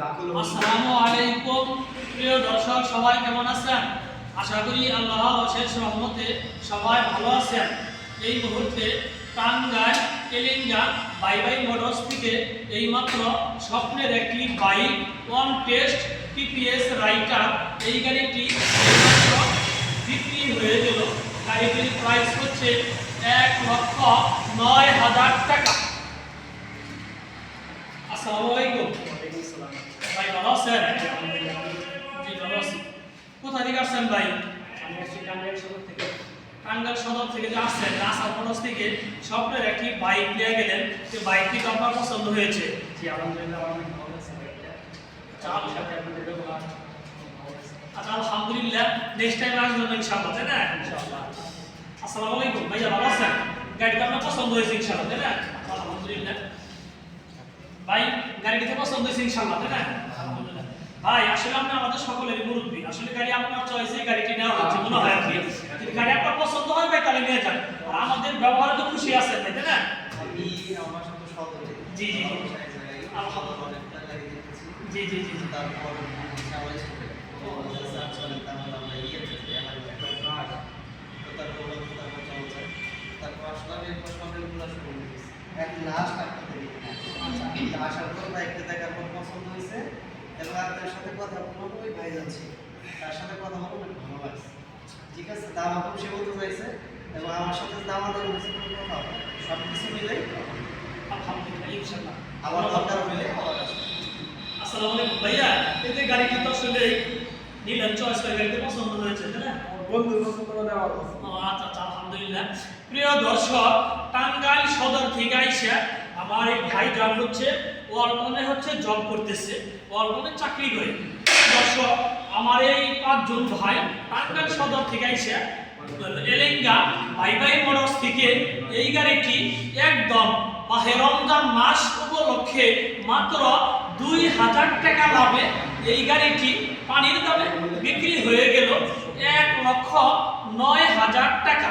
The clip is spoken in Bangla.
আসসালামু আলাইকুম। প্রিয় দর্শক, সবাই কেমন আছেন? আশা করি আল্লাহ অশেষ রহমতে সবাই ভালো আছেন। এই মুহূর্তে টাঙ্গাইল তেলেঙ্গা বাই বাই মোটরস থেকে এইমাত্র স্বপ্নের একটি বাইক, ওয়ান টেস্ট টিপিএস রাইটার, এই গাড়িটি এইমাত্র বিক্রি হয়ে গেল। গাড়িটির প্রাইস হচ্ছে এক লক্ষ নয় হাজার টাকা আসসালামু আলাইকুম ভাই ভালো আছেন জি ভালো আছি আসছেন ভাই? টাঙ্গাইল সদর থেকে যে আসার খরচ থেকে স্বপ্নের একটি বাইক নিয়ে গেলেন। যে বাইকটি আপনার পছন্দ হয়েছে? আচ্ছা আলহামদুলিল্লাহ নেক্সট টাইম আসবেন ইনশাআল্লাহ তাই না? আসসালামু আলাইকুম। ভাইয়া ভালো আছেন? গাড়িটা আপনার পছন্দ হয়েছে ইনশাআল্লাহ তাই না? আলহামদুলিল্লাহ। ভাই পছন্দ হয়েছে ইনশাআল্লাহ তাই না? ভাই আসলে আপনি আমাদের সকলেরই মুরব্বী। আসলে গাড়ি আপনার চয়েসে গাড়িটি নেওয়া হচ্ছে মনে হয় কি যদি গাড়ি আপনার পছন্দ হয় ভাই তাহলে নিয়ে যান। আর আমাদের ব্যবহারে তো খুশি আছেন তাই না? আমি আমার জি, জি, জি। জি জি জি। জি এক লাস্ট একটা দেখি আসার পর বাইকটা দেখার পর পছন্দ হয়েছে। এবং আপনার সাথে কথা বলব ওই ভাই যাচ্ছে তার সাথে কথা বলব অনেক ভালো লাগছে। ঠিক আছে দাম এখন সে বলতে চাইছে এবং আমার সাথে দাম আদায় হয়েছে কোনো কথা। সব কিছু মিলে আলহামদুলিল্লাহ ইনশাআল্লাহ আবার দরকার হলে আবার আসসালামু আলাইকুম ভাইয়া এই যে গাড়িটি তো আসলে নিলেন চয়েস করে গাড়িতে পছন্দ হয়েছে তাই না? বন্ধুর পছন্দ করে আচ্ছা আচ্ছা আলহামদুলিল্লাহ। প্রিয় দর্শক টাঙ্গাইল সদর থেকে আইসা আমার এই ভাই যার হচ্ছে ওয়ালটনে হচ্ছে জব করতেছে ওয়ালটনে চাকরি করে। দর্শক, আমার এই পাঁচজন ভাই টাঙ্গাইল সদর থেকে আইসা, এলেঙ্গা বাই বাই মোটরস থেকে এই গাড়িটি একদম মাহে রমজান মাস উপলক্ষে মাত্র দুই হাজার টাকা লাভে এই গাড়িটি পানির দামে বিক্রি হয়ে গেল এক লক্ষ নয় হাজার টাকা।